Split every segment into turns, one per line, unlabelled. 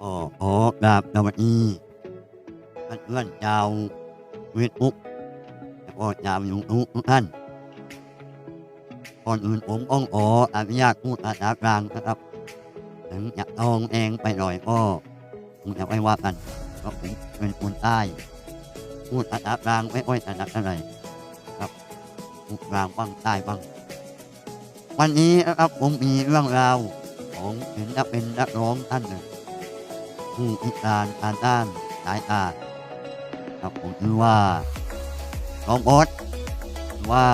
ก็ขอกราบสวัสดีท่านเพื่อนชาวเวทบุ๊กแล้วก็ชาวยูทูบทุกท่านก่อนอื่นผมต้องขออนุญาตพูดภาษากลางนะครับถึงจะตองแองไปหน่อยก็คงจะไม่ว่ากันเพราะผมเป็นคนใต้พูดภาษากลางไม่ค่อยถนัดเท่าไหร่ครับพูดกลางบ้างใต้บ้าง วันนี้นะครับผมมีเรื่องราวของศิลปินนักร้องท่านหนึ่ง ผู้พิการทางด้านสายตาครับผมชื่อว่าน้องโอ๊ตว่า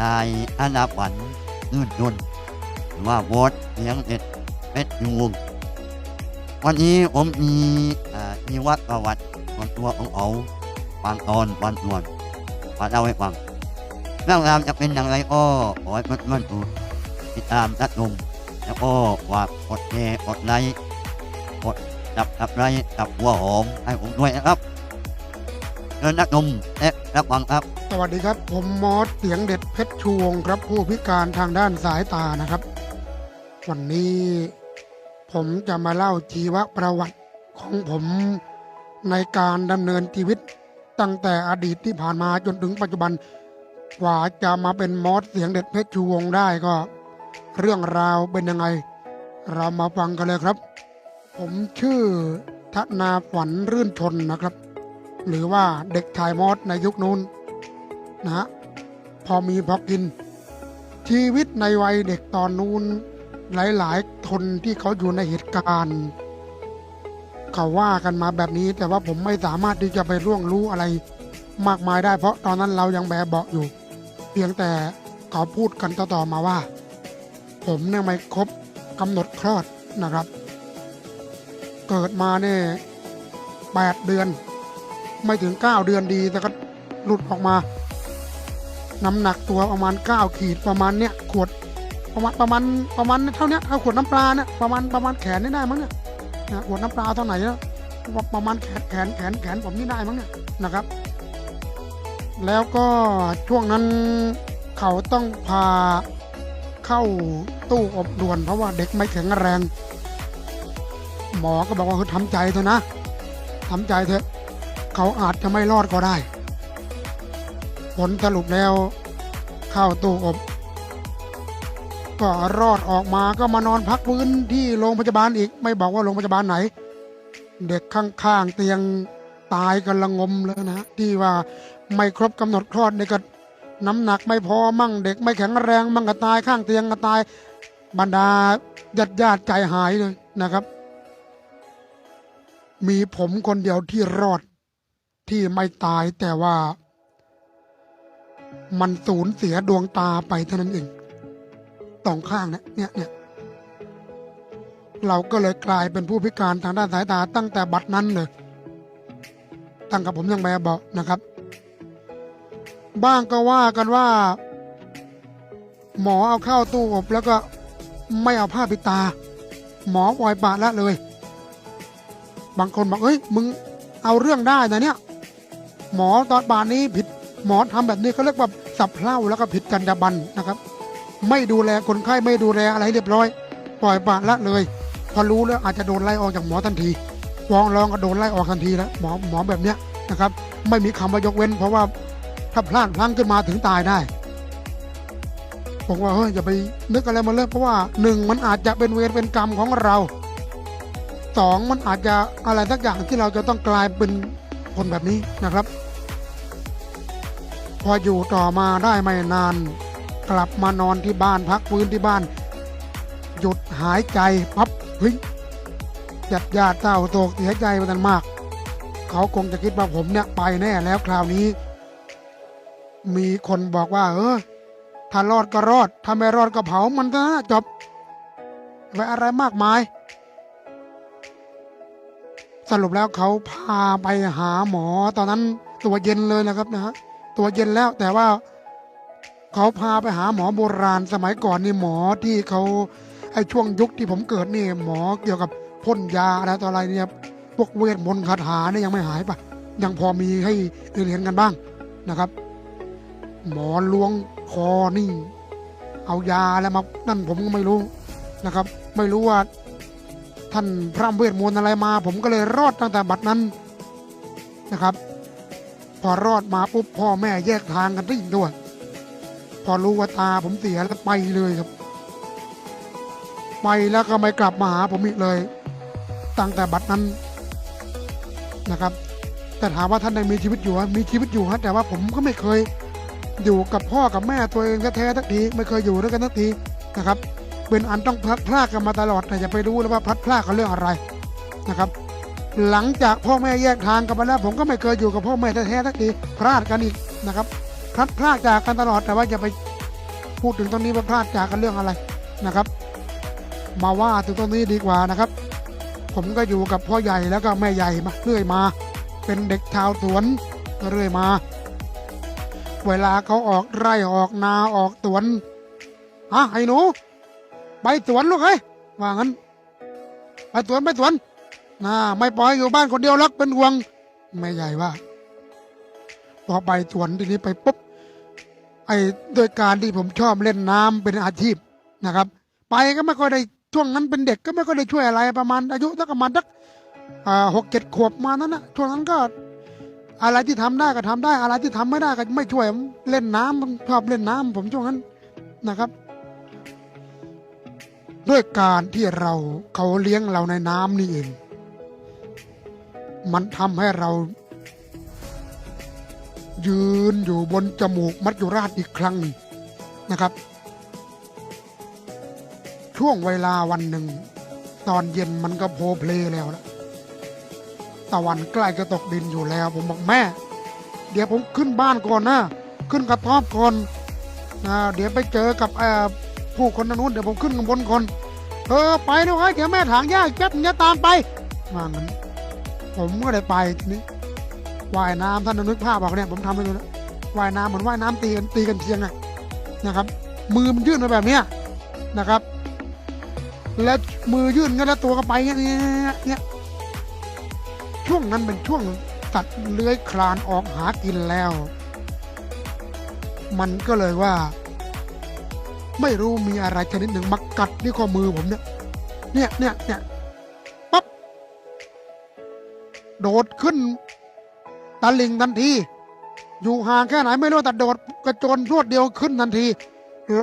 นายอนาขวัญลื่นยนต์หรือว่าโอ๊ตเลี้ยงเด็ดเพชรยุงวันนี้ผมมีอ่ามีวัดประวัติส่วนตัวของเขาบางตอนบางส่วนมาเล่าให้ฟังเรื่องราวจะเป็นอย่างไรก็ขอให้เพื่อนๆดูติดตามรับชมแล้วก็ฝากกดแชร์กดไลค์ จับกับไรกับหัวหอมให้ผมด้วยนะครับเชิญนักนมและรับฟังครับ
สวัสดีครับ ผมมอสเสียงเด็ดเพชรชูวงครับผู้พิการทางด้านสายตานะครับวันนี้ผมจะมาเล่าชีวประวัติของผมในการดำเนินชีวิตตั้งแต่อดีตที่ผ่านมาจนถึงปัจจุบันกว่าจะมาเป็นมอสเสียงเด็ดเพชรชูวงได้ก็ เรื่องราวเป็นยังไง เรามาฟังกันเลยครับ ผมชื่อธนาฝันรื่นชนนะครับ หรือว่าเด็กชายมอสในยุคนู้นนะฮะพอมีพอกิน ชีวิตในวัยเด็กตอนนู้นหลายๆคนที่เขาอยู่ในเหตุการณ์เขาว่ากันมาแบบนี้ แต่ว่าผมไม่สามารถที่จะไปร่วงรู้อะไรมากมายได้ เพราะตอนนั้นเรายังแบบเบาะอยู่ เพียงแต่เขาพูดกันต่อๆมาว่า ผมเนี่ยไม่ครบกำหนดคลอดนะครับ เกิดมาเนี่ยแปดเดือน ไม่ถึงเก้าเดือนดีแต่ก็หลุดออกมา น้ำหนักตัวประมาณเก้าขีดประมาณเนี้ยขวดประมาณประมาณประมาณเท่านี้ยเอาขวดน้ำปลาเนี่ยประมาณประมาณแขนนี่ได้มั้งเนี่ยนะขวดน้ำปลาเท่าไหร่แล้วประมาณแขนแขนแขนแขนผมนี่ได้มั้งเนี่ยนะครับ แล้วก็ช่วงนั้นเขาต้องพาเข้าตู้อบด่วนเพราะว่าเด็กไม่แข็งแรง หมอก็บอกว่าเฮ้ยทำใจเถอะนะทำใจเถอะเขาอาจจะไม่รอดก็ได้ ผลสรุปแล้วเข้าตู้อบ ก็รอดออกมาก็มานอนพักฟื้นที่โรงพยาบาลอีก ไม่บอกว่าโรงพยาบาลไหน เด็กข้างๆเตียงตายกันละงมเลยนะที่ว่าไม่ครบกำหนดคลอดในก็น้ำหนักไม่พอมั่งเด็กไม่แข็งแรงมั่งก็ตายข้างเตียงก็ตายบรรดาญาติญาติใจหายเลยนะครับ มีผมคนเดียวที่รอดที่ไม่ตายแต่ว่า มันสูญเสียดวงตาไปเท่านั้นเองสองข้างเนะเนี่ยเนี่ยเราก็เลยกลายเป็นผู้พิการทางด้านสายตาตั้งแต่บัดนั้นเลย ตั้งกับผมยังแบบเบานะครับ บ้างก็ว่ากันว่า หมอเอาเข้าตู้อบแล้วก็ไม่เอาผ้าปิดตา หมอปล่อยปละละเลย บางคนบอกเอ้ยมึงเอาเรื่องได้นะเนี่ย หมอตอนบานนี้ผิดหมอทำแบบนี้เขาเรียกว่าสับเพล่าแล้วก็ผิดจรรยาบรรณนะครับ ไม่ดูแลคนไข้ไม่ดูแลอะไรเรียบร้อย ปล่อยปละละเลยพอรู้แล้วอาจจะโดนไล่ออกจากหมอทันทีฟ้องร้องก็โดนไล่ออกทันทีแล้วหมอหมอแบบเนี้ยนะครับ ไม่มีคำว่ายกเว้น เพราะว่าถ้าพลาดพลั้งขึ้นมาถึงตายได้ผมว่าเฮ้ยอย่าไปนึกอะไรมาเลยเพราะว่าหนึ่งมันอาจจะเป็นเวรเป็นกรรมของเรา สองมันอาจจะอะไรสักอย่างที่เราจะต้องกลายเป็นคนแบบนี้นะครับ พออยู่ต่อมาได้ไม่นาน กลับมานอนที่บ้านพักฟื้นที่บ้าน หยุดหายใจพับเฮ้ยญาติญาติเศร้าโศกเสียใจเป็นอันมาก เขาคงจะคิดว่าผมเนี่ยไปแน่แล้วคราวนี้ มีคนบอกว่า เออถ้ารอดก็รอดถ้าไม่รอดก็เผามันซะนะจบไว้อะไรมากมาย สรุปแล้วเขาพาไปหาหมอ ตอนนั้นตัวเย็นเลยนะครับนะฮะตัวเย็นแล้วแต่ว่าเขาพาไปหาหมอโบราณสมัยก่อนนี่หมอที่เขาไอ้ช่วงยุคที่ผมเกิดนี่หมอเกี่ยวกับพ่นยาอะไรต่ออะไรเนี่ยพวกเวทมนต์คาถาเนี่ยยังไม่หายปะยังพอมีให้เรียนกันบ้างนะครับ หมอล้วงคอนี่ เอายาอะไรมานั่นผมก็ไม่รู้นะครับ ไม่รู้ว่า ท่านพร่ำเวทมนต์อะไรมา ผมก็เลยรอดตั้งแต่บัดนั้นนะครับ พอรอดมาปุ๊บพ่อแม่แยกทางกันริ่งด้วย พอรู้ว่าตาผมเสียแล้วไปเลยครับ ไปแล้วก็ไม่กลับมาหาผมอีกเลย ตั้งแต่บัดนั้นนะครับ แต่ถามว่าท่านยังมีชีวิตอยู่มมีชีวิตอยู่ฮะแต่ว่าผมก็ไม่เคยอยู่กับพ่อกับแม่ตัวเองแท้ๆทักทีไม่เคยอยู่ด้วยกันทักทีนะครับ เป็นอันต้องพลัดพรากกันมาตลอดแต่จะไปรู้แล้วว่าพลัดพรากกันเรื่องอะไรนะครับ หลังจากพ่อแม่แยกทางกันไปแล้ว ผมก็ไม่เคยอยู่กับพ่อแม่แท้ๆทักทีพลาดกันอีกนะครับพลัดพรากจากกันตลอดแต่ว่าอย่าไปพูดถึงตรงนี้ว่าพลาดจากกันเรื่องอะไรนะครับ มาว่าถึงตรงนี้ดีกว่านะครับ ผมก็อยู่กับพ่อใหญ่แล้วก็แม่ใหญ่มาเรื่อยมา เป็นเด็กชาวสวนเรื่อยมาเวลาเขาออกไร่ออกนาออกสวนอะไอ้หนู ไปสวนลูกเอ้ยว่างั้น ไปสวนไปสวนนะไม่ปล่อยอยู่บ้านคนเดียวรักเป็นห่วงแม่ใหญ่ว่าพอไปสวนทีนี้ไปปุ๊บไอ้โดยการที่ผมชอบเล่นน้ำเป็นอาชีพนะครับ ไปก็ไม่ค่อยได้ช่วงนั้นเป็นเด็กก็ไม่ค่อยได้ช่วยอะไรประมาณ อายุสักประมาณสักหกเจ็ดขวบมานั้นนะช่วงนั้นก็อะไรที่ทำได้ก็ทำได้ อะไรที่ทำไม่ได้ก็ไม่ช่วยผมเล่นน้ำผมชอบเล่นน้ำผมช่วงนั้นนะครับ ด้วยการที่เราเขาเลี้ยงเราในน้ำนี่เอง มันทำให้เรา ยืนอยู่บนจมูกมัจจุราชอีกครั้งนะครับ ช่วงเวลาวันหนึ่ง ตอนเย็นมันก็โพลเพลแล้วละตะวันใกล้จะตกดินอยู่แล้ว ผมบอกแม่ เดี๋ยวผมขึ้นบ้านก่อนนะ ขึ้นกระต๊อบก่อนนะเดี๋ยวไปเจอกับเอ่อ ผู้คนทางนู้นเดี๋ยวผมขึ้นข้างบนก่อนเออไปด้วยเดี๋ยวแม่ถางหญ้าแป๊บเนี้ยตามไปว่างั้นผมก็เลยไปทีนี้ว่ายน้ำท่านนึกภาพออกเนี่ยผมทำไปดูนะว่ายน้ำเหมือนว่ายน้ำตีกันตีกันเชียงอะนะครับ มือมันยื่นมาแบบเนี้ยนะครับ แล้วมือยื่นกันแล้วตัวก็ไปเงี้ยเงี้ยช่วงนั้นเป็นช่วงสัตว์เลื้อยคลานออกหากินแล้ว มันก็เลยว่า ไม่รู้มีอะไรชนิดหนึ่งมากัดที่ข้อมือผมเนี่ย เนี่ยเนี่ยเนี่ยปั๊บโดดขึ้นตะลิงทันที อยู่ห่างแค่ไหนไม่รู้แต่โดดกระโจนรวดเดียวขึ้นทันที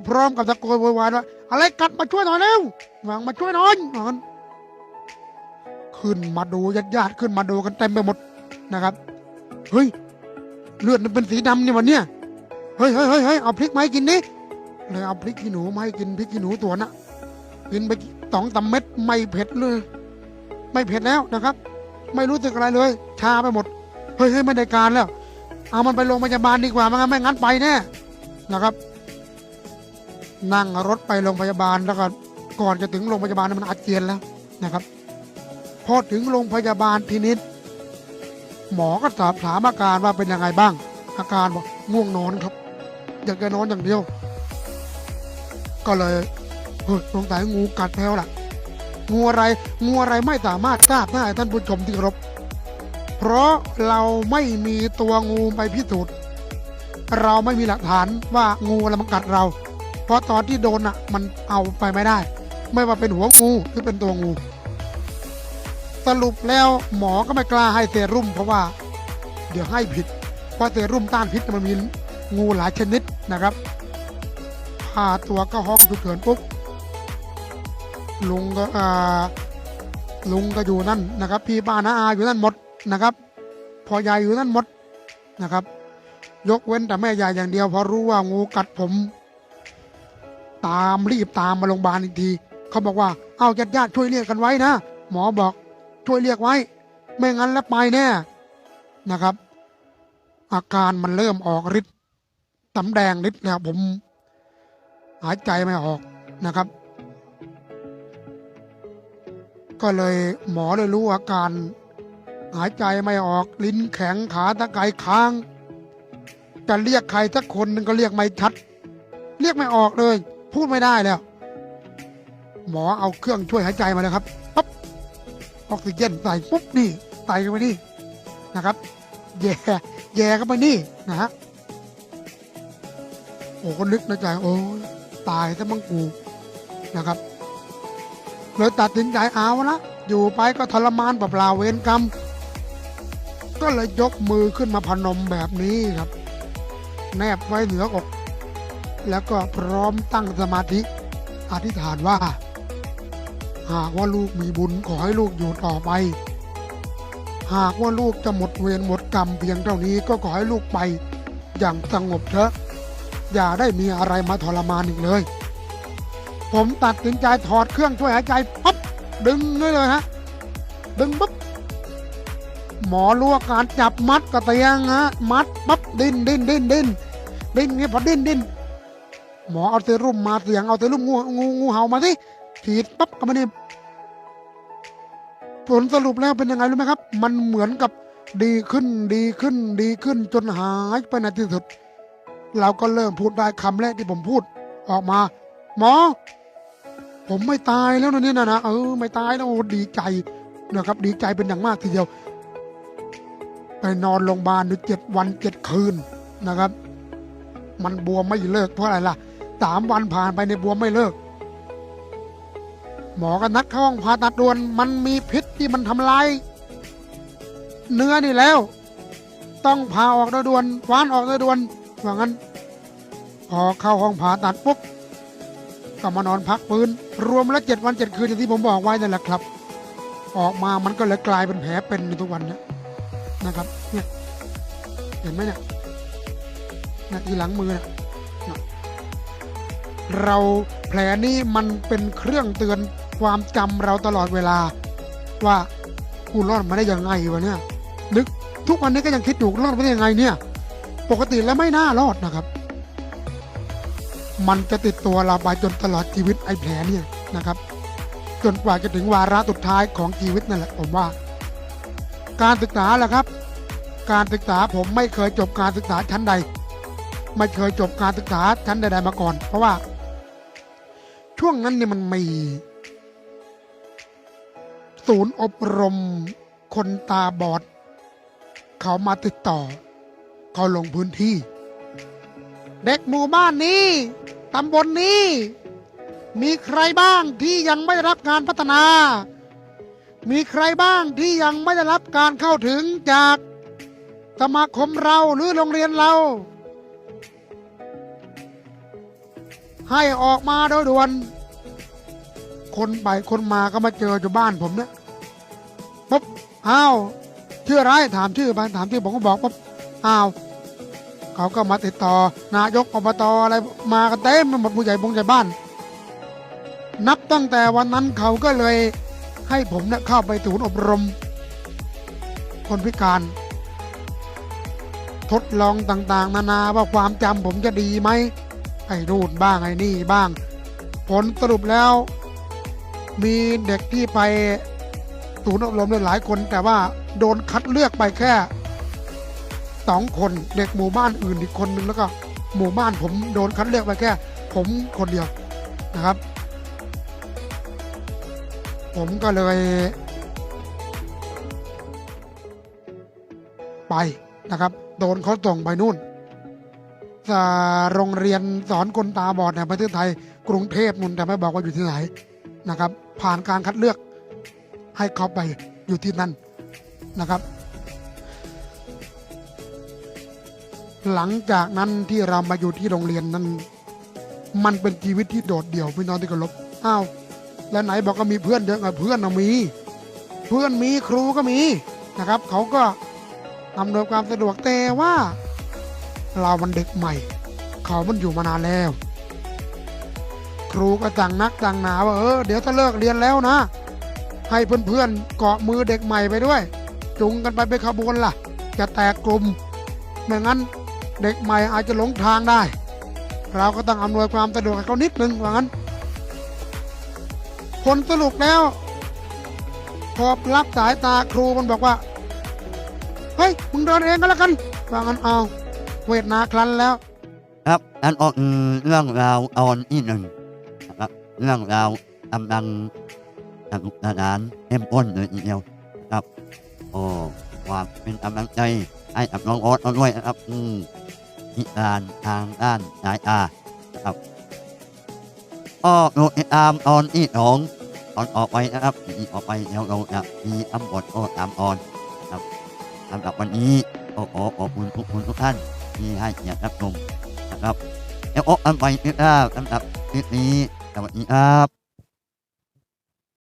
พร้อมกับตะโกนโวยวายว่าอะไรกัดมาช่วยหน่อยเร็ววางมาช่วยหน่อยว่างั้นขึ้นมาดูญาติญาติขึ้นมาดูกันเต็มไปหมดนะครับ เฮ้ย เลือดมันเป็นสีดำนี่วันเนี้ยเฮ้ยเฮ้ยเฮ้ยเฮ้ยเอาพริกมาให้กินดิ เลยเอาพริกขี้หนูมาให้กินพริกขี้หนูตัวน่ะกินไปสองตำเม็ดไม่เผ็ดเลย ไม่เผ็ดแล้วนะครับ ไม่รู้สึกอะไรเลย ชาไปหมดเฮ้ยไม่ได้การแล้ว เอามันไปโรงพยาบาลดีกว่าไม่งั้นไม่งั้นไปแน่นะครับ นั่งรถไปโรงพยาบาลแล้วก็ก่อนจะถึงโรงพยาบาลมันอาเจียนแล้วนะครับ พอถึงโรงพยาบาลพินิษหมอก็สอบถามอาการว่าเป็นยังไงบ้าง อาการบอกง่วงนอนครับ อยากจะนอนอย่างเดียว ก็เลยเฮ้ยสงสัยงูกัดแล้วล่ะ งูอะไรงูอะไรไม่สามารถทราบได้ท่านผู้ชมที่เคารพเพราะเราไม่มีตัวงูไปพิสูจน์เราไม่มีหลักฐานว่างูอะไรมันกัดเรา เพราะตอนที่โดนอะมันเอาไปไม่ได้ ไม่ว่าเป็นหัวงูหรือเป็นตัวงู สรุปแล้วหมอก็ไม่กล้าให้เซรุ่มเพราะว่า เดี๋ยวให้ผิด เพราะเซรุ่มต้านพิษมันมีงูหลายชนิดนะครับ พาตัวก็ห้องฉุกเฉินปุ๊บลุงก็อ่าลุงก็อยู่นั่นนะครับพี่ป้าน้าอาอยู่นั่นหมดนะครับพ่อใหญ่อยู่นั่นหมดนะครับ ยกเว้นแต่แม่ใหญ่อย่างเดียวพอรู้ว่างูกัดผม ตามรีบตามมาโรงพยาบาลอีกทีเขาบอกว่าเอาญาติญาติช่วยเรียกกันไว้นะ หมอบอกช่วยเรียกไว้ ไม่งั้นแล้วไปแน่นะครับ อาการมันเริ่มออกฤทธิ์สำแดงฤทธิ์แล้วผม หายใจไม่ออกนะครับ ก็เลยหมอเลยรู้อาการ หายใจไม่ออกลิ้นแข็งขาตะไคร้ค้างจะเรียกใครสักคนนึงก็เรียกไม่ชัด เรียกไม่ออกเลย พูดไม่ได้แล้ว หมอเอาเครื่องช่วยหายใจมาเลยครับปั๊บออกซิเจนใส่ปุ๊บนี่ใส่เข้าไปนี่นะครับ แย่แย่เข้าไปนี่นะฮะโอ้ก็นึกในใจโอ้ย ตายซะมังกูนะครับเลยตัดสินใจเอาละอยู่ไปก็ทรมานเปล่าเวรกรรม ก็เลยยกมือขึ้นมาพนมแบบนี้ครับ แนบไว้เหนืออก แล้วก็พร้อมตั้งสมาธิอธิษฐานว่า หากว่าลูกมีบุญขอให้ลูกอยู่ต่อไป หากว่าลูกจะหมดเวรหมดกรรมเพียงเท่านี้ก็ขอให้ลูกไปอย่างสงบเถอะ อย่าได้มีอะไรมาทรมานอีกเลย ผมตัดสินใจถอดเครื่องช่วยหายใจปั๊บดึงเลยเลยฮะ ดึงปุ๊บหมอรู้อาการจับมัดกระเตียงฮะมัดปั๊บดิ้นดิ้นดิ้นดิ้นดิ้นเงี้ยพอดิ้นดิ้นหมอเอาเซรุ่มมาเสียงเอาเซรุ่มงูงูงูเห่ามาสิฉีดปั๊บก็มานี่ผลสรุปแล้วเป็นยังไงรู้ไหมครับ มันเหมือนกับดีขึ้นดีขึ้นดีขึ้นจนหายไปในที่สุด เราก็เริ่มพูดได้คำแรกที่ผมพูดออกมา หมอ ผมไม่ตายแล้วนะเนี่ยนะนะเออไม่ตายแล้วดีใจนะครับ ดีใจเป็นอย่างมากทีเดียว ไปนอนโรงพยาบาลอยู่เจ็ดวันเจ็ดคืนนะครับ มันบวมไม่เลิกเพราะอะไรล่ะสามวันผ่านไปในบวมไม่เลิก หมอก็นัดเข้าห้องผ่าตัดด่วนมันมีพิษที่มันทำลายเนื้อนี่แล้ว ต้องผ่าออกโดยด่วนคว้านออกโดยด่วน ว่างั้น พอเข้าห้องผ่าตัดปุ๊บก็มานอนพักฟื้น รวมแล้วเจ็ดวันเจ็ดคืนอย่างที่ผมบอกไว้นั่นแหละครับ ออกมามันก็เลยกลายเป็นแผลเป็นในทุกวันนี้นะครับ เนี่ย เห็นไหมเนี่ยนี่ยที่หลังมือเนี่ยเนี่ยเราแผลนี้มันเป็นเครื่องเตือนความจำเราตลอดเวลา ว่ากูรอดมาได้ยังไงวะเนี่ยนึกทุกวันนี้ก็ยังคิดอยู่รอดมาได้ยังไงเนี่ย ปกติแล้วไม่น่ารอดนะครับ มันจะติดตัวเราไปจนตลอดชีวิตไอ้แผลเนี่ยนะครับ จนกว่าจะถึงวาระสุดท้ายของชีวิตนั่นแหละผมว่า การศึกษาแหละครับ การศึกษาผมไม่เคยจบการศึกษาชั้นใด ไม่เคยจบการศึกษาชั้นใดๆมาก่อน เพราะว่า ช่วงนั้นเนี่ยมันมีศูนย์อบรมคนตาบอด เขามาติดต่อ เขาลงพื้นที่ เด็กหมู่บ้านนี้ตำบลนนี้ มีใครบ้างที่ยังไม่ได้รับการพัฒนา มีใครบ้างที่ยังไม่ได้รับการเข้าถึงจากสมาคมเราหรือโรงเรียนเรา ให้ออกมาโดยด่วน คนไปคนมาก็มาเจออยู่บ้านผมเนี่ยปุ๊บอ้าวชื่ออะไรถามชื่อไปถามชื่อผมก็บอกปุ๊บ อ้าวเขาก็มาติดต่อนายกอบตอะไรมากันเต็มไปหมดผู้ใหญ่บงใหญ่บ้าน นับตั้งแต่วันนั้นเขาก็เลยให้ผมเนี่ยเข้าไปศูนย์อบรม คนพิการ ทดลองต่างๆ นานาว่าความจำผมจะดีไหมไอ้รูนบ้างไอ้นี่บ้าง ผลสรุปแล้ว มีเด็กที่ไปศูนย์อบรมเนี่ยหลายคน แต่ว่าโดนคัดเลือกไปแค่ สองคนเด็กหมู่บ้านอื่นอีกคนนึงแล้วก็หมู่บ้านผมโดนคัดเลือกไปแค่ ผมคนเดียวนะครับ ผมก็เลย ไปนะครับ โดนเขาส่งไปนู่นจะโรงเรียนสอนคนตาบอดในประเทศไทย กรุงเทพนุ่นแต่ไม่บอกว่าอยู่ที่ไหนนะครับ ผ่านการคัดเลือกให้เขาไปอยู่ที่นั่นนะครับ หลังจากนั้นที่เรามาอยู่ที่โรงเรียนนั้น มันเป็นชีวิตที่โดดเดี่ยวพี่น้องที่เคารพอ้าวแล้วไหนบอกก็มีเพื่อนเยอะกับเพื่อนเรามี เพื่อนมีครูก็มีนะครับ เขาก็อำนวยความสะดวกแต่ว่า เรามันเด็กใหม่ เขามันอยู่มานานแล้ว ครูก็สั่งนักสั่งหนาว่าเออเดี๋ยวถ้าเลิกเรียนแล้วนะ ให้เพื่อนๆเกาะมือเด็กใหม่ไปด้วย จุงกันไปเป็นขบวนล่ะ จะแตกกลุ่มไม่งั้น เด็กใหม่อาจจะหลงทางได้ เราก็ต้องอำนวยความสะดวกให้เขานิดนึงว่างั้น ผลสรุปแล้ว พอรับสายตาครูมันบอกว่า เฮ้ย มึงเดินเองก็แล้วกันว่างั้นเอา เวทนาคลันแล้ว
ครับนั่นก็คือเรื่องราวตอนที่หนึ่งครับเรื่องราวกำลังสนุกสนานเข้มข้นเลยทีเดียวครับโอ้ ความเป็นกำลังใจให้กับน้องโอ๊ตเอาด้วยนะครับ อืมพิการทางด้านสายตานะครับก็โดติดตามตอนที่สองอนออกไปนะครับมีออกไปแล้วเราจะมีตำบทโอ้ตามออนครับสำหรับวันนี้โอ้โอ้ขอบคุณทุกคนทุกท่านที่ให้เกียรติรับชมนะครับแล้วโอ้อันไปนะครับสำหรับคลิปนี้สวัสดีครับ